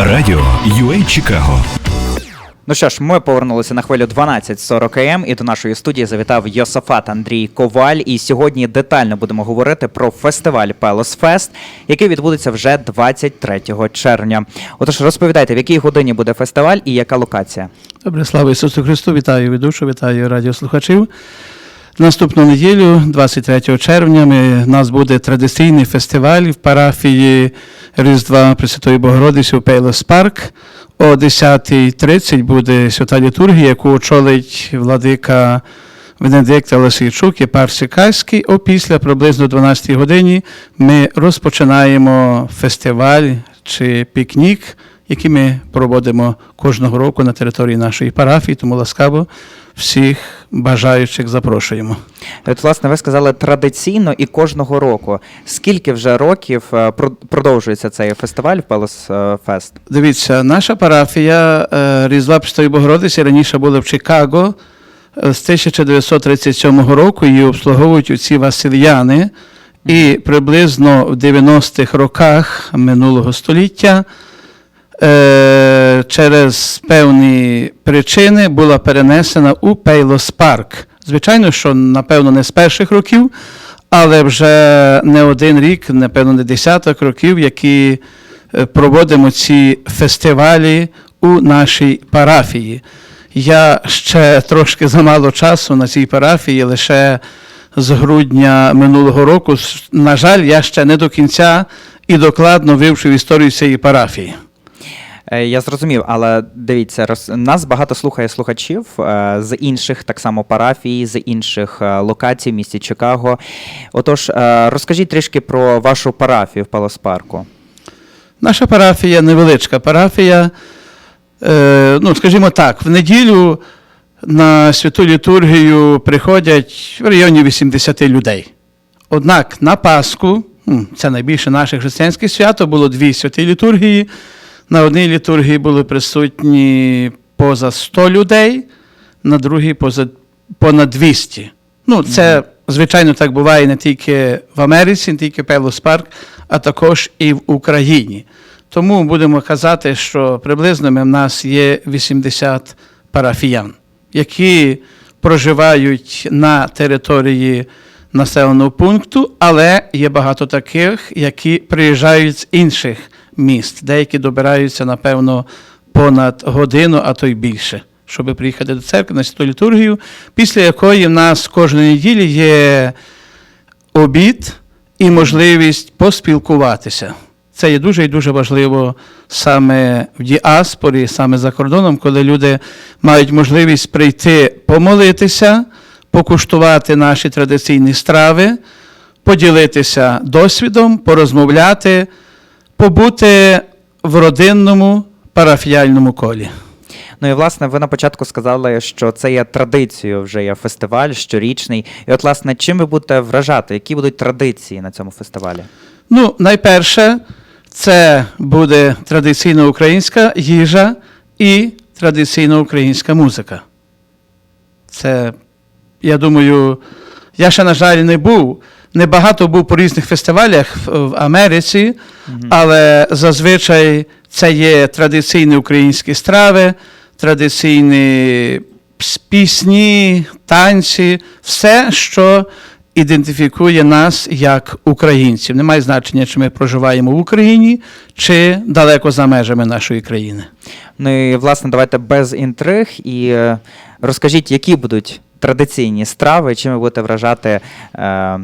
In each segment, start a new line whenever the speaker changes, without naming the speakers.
Радіо UA Чикаго.
Ну що ж, ми повернулися на хвилю 12.40 м і до нашої студії завітав Йосафат Андрій Коваль. І сьогодні детально будемо говорити про фестиваль Пелос Фест, який відбудеться вже 23 червня. Отож, розповідайте, в якій годині буде фестиваль і яка локація?
Добре, слава Ісусу Христу, вітаю ведучу, вітаю радіослухачів. Наступну неділю, 23 червня, ми, у нас буде традиційний фестиваль в парафії Різдва Пресвятої Богородиці у Пейлос Парк. О 10.30 буде свята літургія, яку очолить владика Венедикт Лисійчук і Парсі Кайський. Опісля приблизно 12 годині ми розпочинаємо фестиваль чи пікнік, який ми проводимо кожного року на території нашої парафії, тому ласкаво всіх бажаючих запрошуємо.
От, власне, ви сказали традиційно і кожного року. Скільки вже років е, продовжується цей фестиваль Пелос е, Фест?
Дивіться, наша парафія е, Різдва Престої Богородиці раніше була в Чикаго з 1937 року. Її обслуговують оці Васильяни. І приблизно в 90-х роках минулого століття е, через певні причини була перенесена у Пейлос Парк. Звичайно, що напевно не з перших років, але вже не один рік, напевно, не десяток років, які е, проводимо ці фестивалі у нашій парафії. Я ще трошки замало часу на цій парафії, лише з грудня минулого року. На жаль, я ще не до кінця і докладно вивчив історію цієї парафії.
Е, Я зрозумів, але дивіться, роз... нас багато слухає слухачів е, з інших так само парафій, з інших е, локацій в місті Чикаго. Отож, розкажіть трішки про вашу парафію в Палос Парку.
Наша парафія невеличка парафія. Ну, скажімо так, в неділю на святу літургію приходять в районі 80 людей. Однак на Пасху, це найбільше наше християнське свято, було дві святі літургії. На одній літургії були присутні поза 100 людей, на другій поза понад 200. Ну, це, звичайно, так буває не тільки в Америці, не тільки Пелос Парк, а також і в Україні. Тому будемо казати, що приблизно в нас є 80 парафіян, які проживають на території населеного пункту, але є багато таких, які приїжджають з інших міст. Деякі добираються, напевно, понад годину, а то й більше, щоб приїхати до церкви на святу літургію, після якої в нас кожної неділі є обід і можливість поспілкуватися. Це є дуже і дуже важливо саме в діаспорі, саме за кордоном, коли люди мають можливість прийти помолитися, покуштувати наші традиційні страви, поділитися досвідом, порозмовляти, побути в родинному парафіяльному колі.
Ну і власне, ви на початку сказали, що це є традицією, вже є фестиваль щорічний. І от, власне, чим ви будете вражати? Які будуть традиції на цьому фестивалі?
Ну, найперше, це буде традиційна українська їжа і традиційна українська музика. Це, я думаю, я ще, на жаль, не був. Небагато був по різних фестивалях в, Америці, але зазвичай це є традиційні українські страви, традиційні пісні, танці, все, що ідентифікує нас як українців. Немає значення, чи ми проживаємо в Україні, чи далеко за межами нашої країни.
Ну і власне, давайте без інтриг і е, розкажіть, які будуть традиційні страви, чим ви будете вражати, е,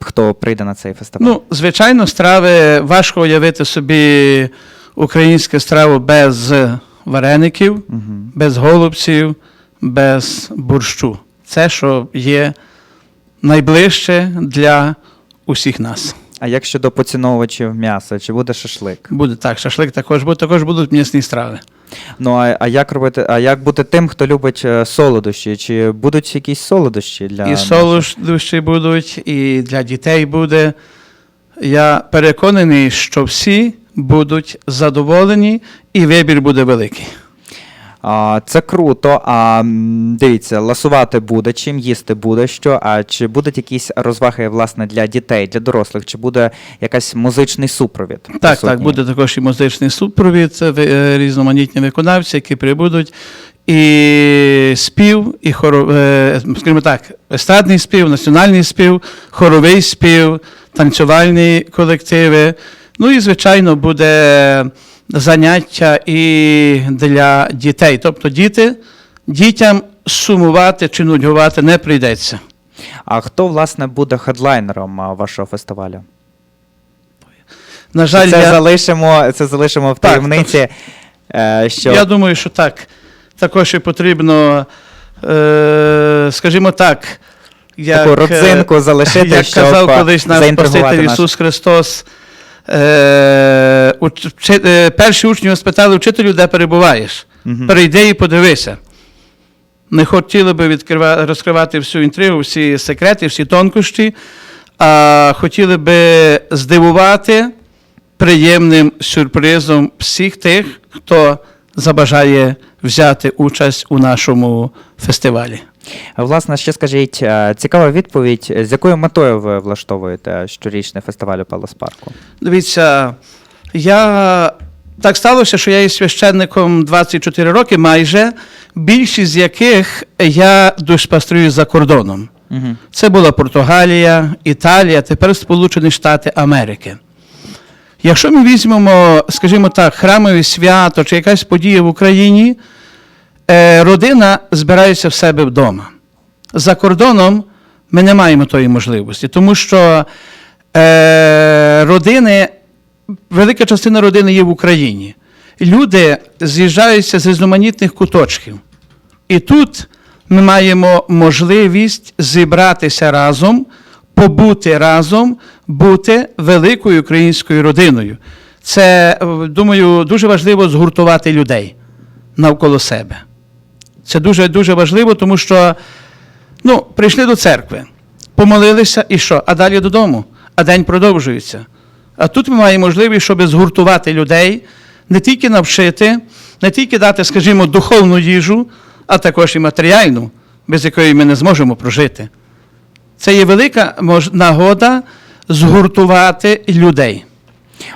хто прийде на цей фестиваль?
Ну, звичайно, страви важко уявити собі українську страву без вареників,
Мгм.
без голубців, без борщу. Це, що є найближче для усіх нас.
А як щодо поціновувачів м'яса, чи буде шашлик?
Буде так, шашлик також, буде, також будуть м'ясні страви.
Ну а, а як робити? А як бути тим, хто любить е, солодощі? Чи будуть якісь солодощі для
І солодощі будуть, і для дітей буде. Я переконаний, що всі будуть задоволені, і вибір буде великий.
А, це круто. А дивіться, ласувати буде, чим їсти буде що. А чи будуть якісь розваги власне для дітей, для дорослих? Чи буде якась музичний супровід?
Так, так, буде також і музичний супровід, це е, різноманітні виконавці, які прибудуть. І спів, і хоро, е, скажімо так, естрадний спів, національний спів, хоровий спів, танцювальні колективи. Ну і, звичайно, буде заняття і для дітей. Тобто діти, дітям сумувати чи нудьгувати не прийдеться.
А хто власне буде хедлайнером вашого фестивалю?
На жаль,
це
я...
залишимо, це залишимо в таємниці. е, що
Я думаю, що так. Також і потрібно, е, скажімо так, як,
Таку родзинку
е,
залишити,
як
щоб,
казав
е,
колись наш Спаситель. Ісус Христос. Е, е, перші учні спитали, вчителю, де перебуваєш?
Мгм.
Перейди і подивися. Не хотіли би відкрива- розкривати всю інтригу, всі секрети, всі тонкощі, а хотіли би здивувати приємним сюрпризом всіх тих, хто забажає взяти участь у нашому фестивалі.
Власне, ще скажіть, е, цікава відповідь, з якою метою ви влаштовуєте щорічний фестиваль у Палас Парку?
Дивіться, я так сталося, що я є священником 24 роки майже, більшість з яких я душпаструю за кордоном.
Угу.
Це була Португалія, Італія, тепер Сполучені Штати Америки. Якщо ми візьмемо, скажімо так, храмове свято чи якась подія в Україні, родина збирається в себе вдома. За кордоном ми не маємо тої можливості, тому що е, родини, велика частина родини є в Україні. Люди з'їжджаються з різноманітних куточків. І тут ми маємо можливість зібратися разом, побути разом, бути великою українською родиною. Це, е, думаю, дуже важливо згуртувати людей навколо себе. Це дуже дуже важливо, тому що ну, прийшли до церкви, помолилися і що? А далі додому. А день продовжується. А тут ми маємо можливість, щоб згуртувати людей, не тільки навчити, не тільки дати, скажімо, духовну їжу, а також і матеріальну, без якої ми не зможемо прожити. Це є велика нагода згуртувати людей.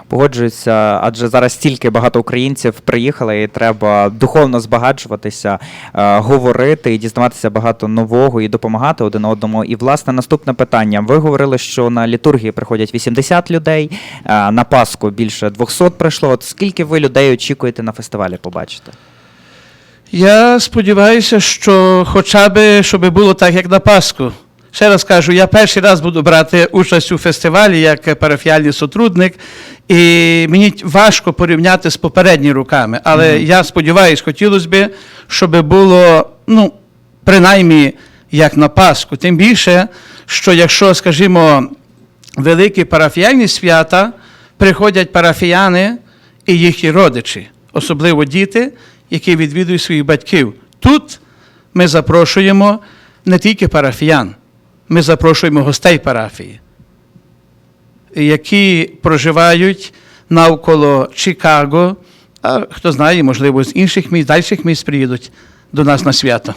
Погоджуюся, адже зараз стільки багато українців приїхали, і треба духовно збагачуватися, е, говорити і дізнаватися багато нового і допомагати один одному. І власне наступне питання. Ви говорили, що на літургії приходять 80 людей, е, на Пасху більше 200 прийшло. От скільки ви людей очікуєте на фестивалі побачити?
Я сподіваюся, що хоча б щоб було так, як на Пасху. Ще раз кажу, я перший раз буду брати участь у фестивалі як парафіальний сотрудник, і мені важко порівняти з попередніми роками. Але я сподіваюся, хотілося б, щоб було, ну, принаймні, як на Пасху. Тим більше, що якщо, скажімо, великі парафіальні свята приходять парафіяни і їхні родичі, особливо діти, які відвідують своїх батьків. Тут ми запрошуємо не тільки парафіян, ми запрошуємо гостей парафії, які проживають навколо Чикаго, а хто знає, можливо, з інших міст, дальших міст приїдуть до нас на свято.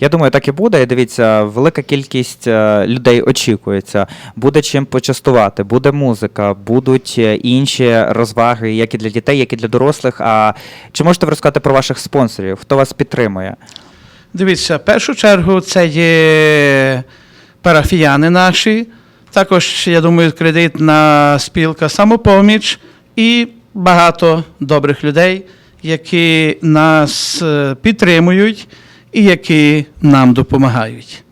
Я думаю, так і буде. І дивіться, велика кількість е, людей очікується. Буде чим почастувати, буде музика, будуть е, інші розваги, як і для дітей, як і для дорослих. А чи можете ви розказати про ваших спонсорів? Хто вас підтримує?
Дивіться, в першу чергу це є парафіяни наші, також, я думаю, кредитна спілка самопоміч і багато добрих людей, які нас е, підтримують і які нам допомагають.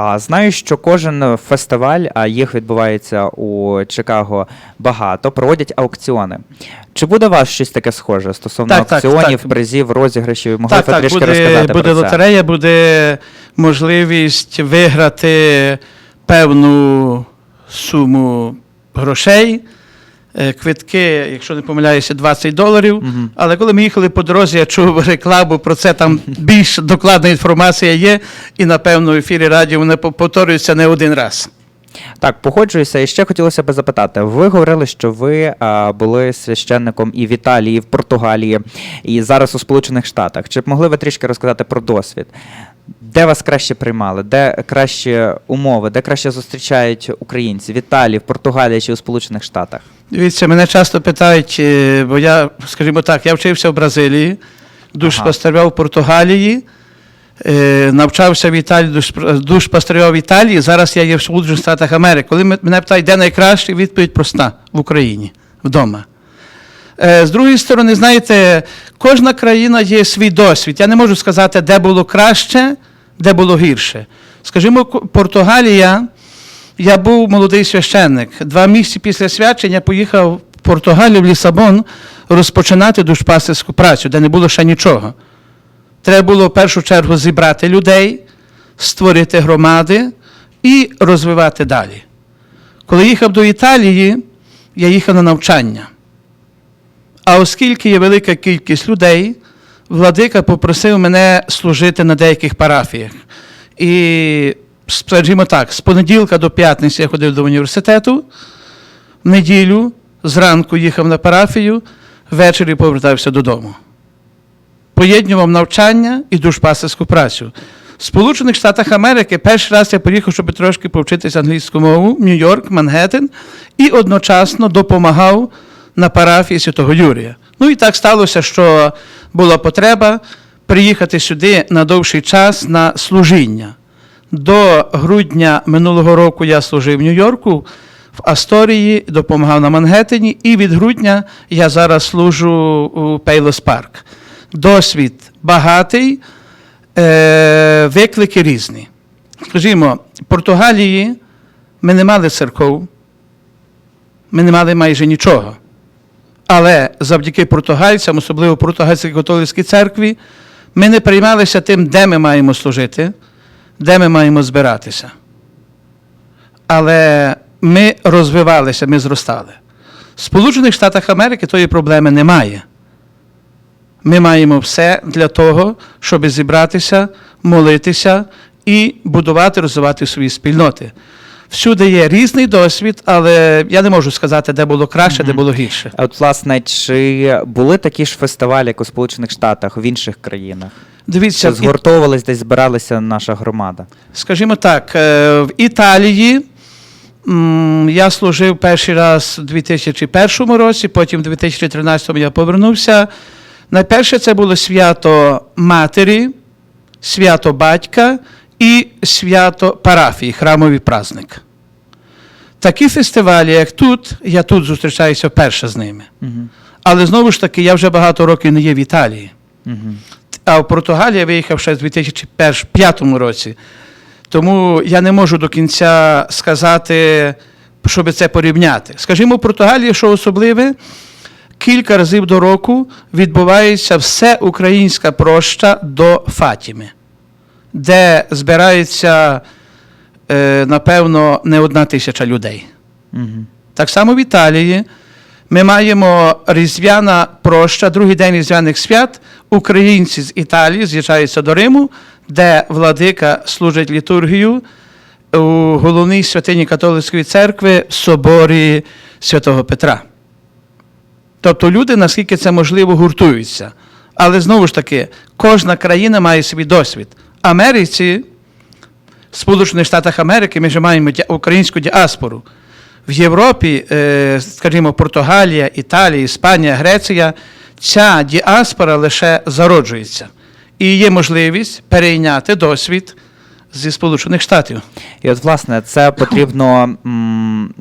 А, знаю, що кожен фестиваль, а їх відбувається у Чикаго багато, проводять аукціони. Чи буде у вас щось таке схоже стосовно
Так,
аукціонів,
так.
призів, розіграшів? Могли
так, так,
трішки
буде,
розказати
буде
про це?
лотерея, буде можливість виграти певну суму грошей. Е, Квитки, якщо не помиляюся, 20 доларів.
Мгм.
Але коли ми їхали по дорозі, я чув рекламу про це, там більш докладна інформація є, і напевно в ефірі радіо вона пов- повторюється не один раз.
Так, погоджуюся. І ще хотілося б запитати. Ви говорили, що ви а, були священником і в Італії, і в Португалії, і зараз у Сполучених Штатах. Чи б могли ви трішки розказати про досвід? Де вас краще приймали, де кращі умови, де краще зустрічають українці в Італії, в Португалії чи у Сполучених Штатах?
Дивіться, мене часто питають, е, бо я, скажімо так, я вчився в Бразилії, душ душпастерював в Португалії, е, навчався в Італії, душ- душпастерював в Італії, зараз я є в Сполучених Штатах Америки. Коли мене питають, де найкраще, відповідь проста в Україні, вдома. Е, З другої сторони, знаєте, кожна країна є свій досвід. Я не можу сказати, де було краще, де було гірше. Скажімо, Португалія, я був молодий священник. Два місяці після свячення поїхав в Португалію в Лісабон розпочинати душпастерську працю, де не було ще нічого. Треба було в першу чергу зібрати людей, створити громади і розвивати далі. Коли їхав до Італії, я їхав на навчання. А оскільки є велика кількість людей, владика попросив мене служити на деяких парафіях. І, скажімо так, з понеділка до п'ятниці я ходив до університету, в неділю зранку їхав на парафію, ввечері повертався додому. Поєднував навчання і душпастерську працю. В Сполучених Штатах Америки перший раз я поїхав, щоб трошки повчитися англійську мову, Нью-Йорк, Мангеттен, і одночасно допомагав на парафії Святого Юрія. Ну і так сталося, що була потреба приїхати сюди на довший час на служіння. До грудня минулого року я служив в Нью-Йорку, в Асторії, допомагав на Мангеттені, і від грудня я зараз служу у Пейлос Парк. Досвід багатий, е, виклики різні. Скажімо, в Португалії ми не мали церков, ми не мали майже нічого. Але завдяки португальцям, особливо португальській католицькій церкві, ми не приймалися тим, де ми маємо служити, де ми маємо збиратися. Але ми розвивалися, ми зростали. В Сполучених Штатах Америки тої проблеми немає. Ми маємо все для того, щоб зібратися, молитися і будувати, розвивати свої спільноти. Всюди є різний досвід, але я не можу сказати, де було краще, де було гірше.
А От, власне, чи були такі ж фестивалі, як у Сполучених Штатах, в інших країнах?
Дивіться,
Чи згуртовувались десь збиралася наша громада?
скажімо так, е, в Італії я служив перший раз у 2001 році, потім у 2013 я повернувся. Найперше це було свято Матері, свято батька і свято парафії, храмовий праздник. Такі фестивалі, як тут, я тут зустрічаюся вперше з ними.
Угу.
Але знову ж таки, я вже багато років не є в Італії.
Угу.
А в Португалії я виїхав ще в 2005 році. Тому я не можу до кінця сказати, щоб це порівняти. Скажімо, в Португалії, що особливе, кілька разів до року відбувається всеукраїнська проща до Фатіми, де збирається, е, напевно, не одна тисяча людей.
Угу.
Так само в Італії ми маємо різдвяна проща, другий день різдвяних свят. Українці з Італії з'їжджаються до Риму, де владика служить літургію у головній святині католицької церкви в соборі святого Петра. Тобто люди, наскільки це можливо, гуртуються. Але знову ж таки, кожна країна має свій досвід. Америці, Сполучених Штатах Америки, ми вже маємо українську діаспору. В Європі, е, скажімо, Португалія, Італія, Іспанія, Греція, ця діаспора лише зароджується. І є можливість перейняти досвід зі Сполучених Штатів.
І от, власне, це потрібно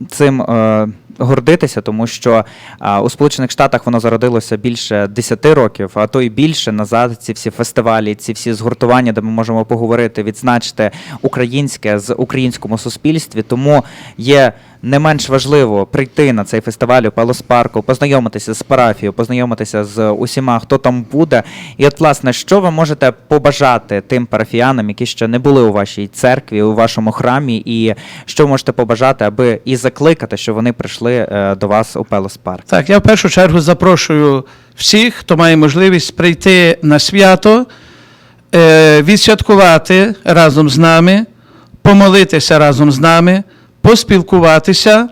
цим е, гордитися, тому що а, у Сполучених Штатах воно зародилося більше 10 років, а то й більше назад. Ці всі фестивалі, ці всі згуртування, де ми можемо поговорити, відзначити українське з українському суспільстві. Тому є не менш важливо прийти на цей фестиваль у Пелос Парку, познайомитися з парафією, познайомитися з усіма, хто там буде. І от, власне, що ви можете побажати тим парафіянам, які ще не були у вашій церкві, у вашому храмі, і що можете побажати, аби і закликати, щоб вони прийшли е, до вас у Пелос Парк?
Так, я в першу чергу запрошую всіх, хто має можливість прийти на свято, е, відсвяткувати разом з нами, помолитися разом з нами, поспілкуватися,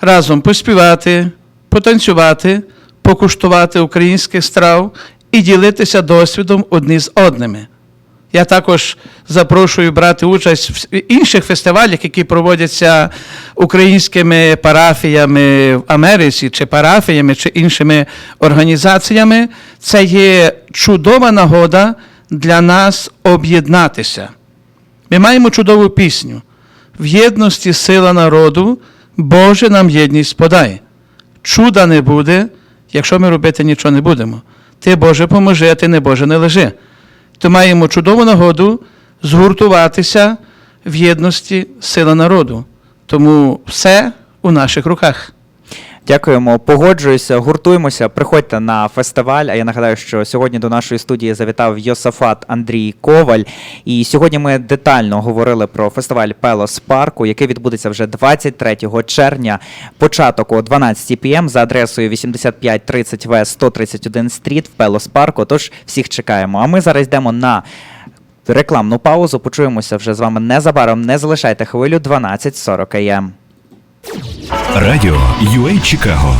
разом поспівати, потанцювати, покуштувати українських страв і ділитися досвідом одні з одними. Я також запрошую брати участь в інших фестивалях, які проводяться українськими парафіями в Америці, чи парафіями, чи іншими організаціями. Це є чудова нагода для нас об'єднатися. Ми маємо чудову пісню. В єдності сила народу, Боже нам єдність подай. Чуда не буде, якщо ми робити нічого не будемо. Ти, Боже, поможи, а ти не Боже не лежи. То маємо чудову нагоду згуртуватися в єдності сила народу. Тому все у наших руках.
Дякуємо, погоджуюся, гуртуємося. Приходьте на фестиваль. А я нагадаю, що сьогодні до нашої студії завітав Йосафат Андрій Коваль. І сьогодні ми детально говорили про фестиваль Пелос Парку, який відбудеться вже 23 червня, початок о 12 пм за адресою 8530 В 131 стріт в Пелос Парку. Тож всіх чекаємо. А ми зараз йдемо на. Рекламну паузу почуємося вже з вами незабаром. Не залишайте хвилю 12.40 АМ.
Радіо UA Чикаго